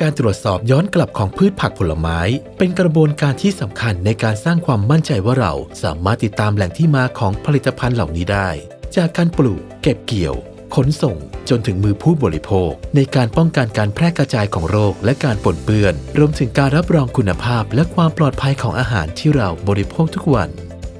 การตรวจสอบย้อนกลับของพืชผักผลไม้ เป็นกระบวนการที่สำคัญในการสร้างความมั่นใจว่าเราสามารถติดตามแหล่งที่มาของผลิตภัณฑ์เหล่านี้ได้ จากการปลูก เก็บเกี่ยว ขนส่ง จนถึงมือผู้บริโภค ในการป้องกันการแพร่กระจายของโรคและการปนเปื้อน รวมถึงการรับรองคุณภาพและความปลอดภัยของอาหารที่เราบริโภคทุกวัน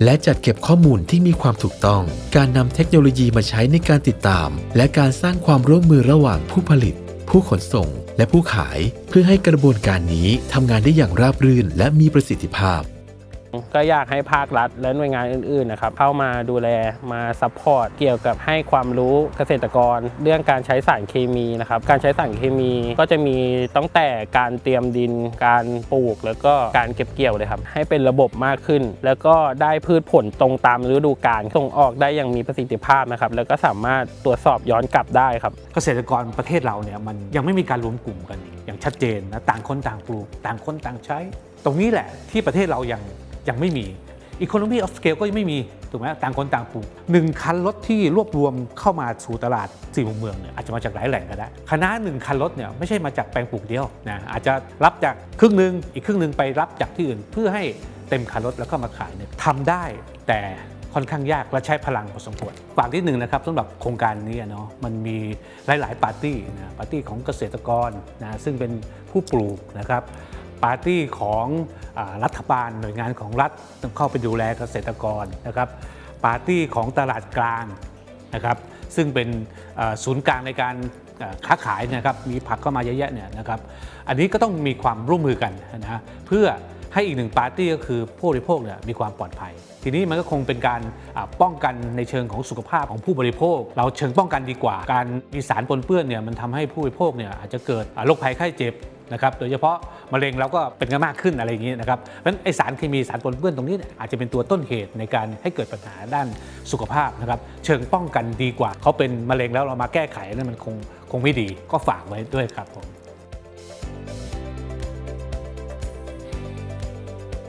และจัดเก็บข้อมูลที่มีความถูกต้อง การนำเทคโนโลยีมาใช้ในการติดตาม และการสร้างความร่วมมือระหว่างผู้ผลิต ผู้ขนส่ง และผู้ขาย เพื่อให้กระบวนการนี้ทำงานได้อย่างราบรื่น และมีประสิทธิภาพ ก็อยากให้ภาครัฐและหน่วยงานอื่นๆนะครับเข้ามาดูแลมาซัพพอร์ตเกี่ยวกับให้ความรู้เกษตรกร เรื่องการใช้สารเคมีนะครับการใช้สารเคมีก็จะมีตั้งแต่การเตรียมดิน การปลูก แล้วก็การเก็บเกี่ยวเลยครับให้เป็นระบบมากขึ้น แล้วก็ได้พืชผลตรงตามฤดูกาลส่งออกได้อย่างมีประสิทธิภาพนะครับแล้วก็สามารถตรวจสอบย้อนกลับได้ครับเกษตรกรประเทศเราเนี่ยมันยังไม่มีการรวมกลุ่มกันอย่างชัดเจนนะต่างคนต่างปลูก ต่างคนต่างใช้ ตรงนี้แหละที่ประเทศเรายัง ยังไม่มี Economy of Scale ก็ยังไม่มีถูกไหมต่างคนต่างปลูกหนึ่งคันรถที่รวบรวมเข้ามาสู่ตลาดสี่มุมเมืองเนี่ยอาจจะมาจากหลายแหล่งก็ได้คณะหนึ่งคันรถเนี่ยไม่ใช่มาจากแปลงปลูกเดียวนะอาจจะรับจากครึ่งหนึ่งอีกครึ่งหนึ่งไปรับจากที่อื่นเพื่อให้เต็มคันรถแล้วก็มาขายเนี่ยทำได้แต่ค่อนข้างยากและใช้พลังพอสมควรฝากนิดหนึ่งนะครับสำหรับโครงการนี้เนาะมันมีหลาย ๆ ปาร์ตี้นะปาร์ตี้ของเกษตรกรนะซึ่งเป็นผู้ปลูกนะครับ ปาร์ตี้ของอรัฐบาลหน่วยงานของรัฐต้องเข้าไปดูแลเกษตรกรนะครับปาร์ตี้ของตลาดกลางนะครับซึ่งเป็นศูนย์กลางในการค้าขายนะครับมีผักเข้ามาเยอะแยะเนี่ยนะครับอันนี้ก็ต้องมีความร่วมมือกันนะเพื่อ ให้อีกหนึ่งปาร์ตี้ก็คือผู้บริโภคเนี่ยมีความปลอดภัย ทีนี้มันก็คงเป็นการป้องกันในเชิงของสุขภาพของผู้บริโภค เราเชิงป้องกันดีกว่า การมีสารปนเปื้อนเนี่ยมันทำให้ผู้บริโภคเนี่ยอาจจะเกิดโรคภัยไข้เจ็บนะครับโดยเฉพาะมะเร็งเราก็เป็นกันมากขึ้นอะไรอย่างนี้นะครับเพราะฉะนั้นไอสารเคมีสารปนเปื้อนตรงนี้อาจจะเป็นตัวต้นเหตุในการให้เกิดปัญหาด้านสุขภาพนะครับเชิงป้องกันดีกว่าเขาเป็นมะเร็งแล้วเรามาแก้ไขนั่นมันคงคงไม่ดีก็ฝากไว้ด้วยครับผม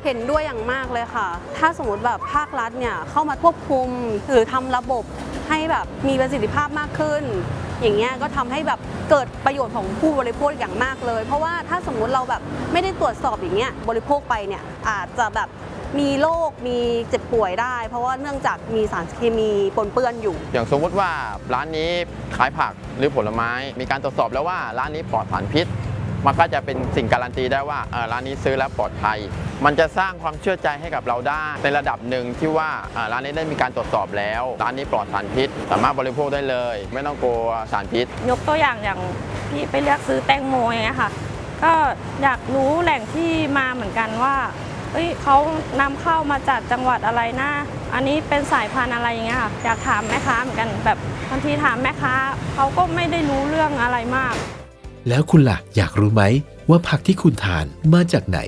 เห็นด้วยอย่างมากเลยค่ะ ถ้าสมมติแบบภาครัฐเนี่ยเข้ามาควบคุมหรือทำระบบให้แบบมีประสิทธิภาพมากขึ้น อย่างเงี้ยก็ทำให้แบบเกิดประโยชน์ของผู้บริโภคอย่างมากเลย เพราะว่าถ้าสมมุติเราแบบไม่ได้ตรวจสอบอย่างเงี้ยบริโภคไปเนี่ยอาจจะแบบมีโรคมีเจ็บป่วยได้ เพราะว่าเนื่องจากมีสารเคมีปนเปื้อนอยู่ อย่างสมมุติว่าร้านนี้ขายผักหรือผลไม้ มีการตรวจสอบแล้วว่าร้านนี้ปลอดสารพิษ มันก็จะเป็นสิ่งการันตีได้ว่าร้านนี้ซื้อแล้วปลอดภัย มันจะสร้างความเชื่อใจให้กับเราได้ในระดับหนึ่งที่ว่าร้านนี้ได้มีการตรวจสอบแล้ว ร้านนี้ปลอดสารพิษ สามารถบริโภคได้เลย ไม่ต้องกลัวสารพิษ ยกตัวอย่างอย่างพี่ไปเลือกซื้อแตงโมอย่างเงี้ยค่ะ ก็อยากรู้แหล่งที่มาเหมือนกันว่าเอ้ยเขานำเข้ามาจากจังหวัดอะไรนะ อันนี้เป็นสายพันธุ์อะไรอย่างเงี้ยค่ะ อยากถามแม่ค้าเหมือนกันแบบบางทีถามแม่ค้าเขาก็ไม่ได้รู้เรื่องอะไรมาก แล้วคุณล่ะอยากรู้ไหมว่าผักที่คุณทานมาจากไหน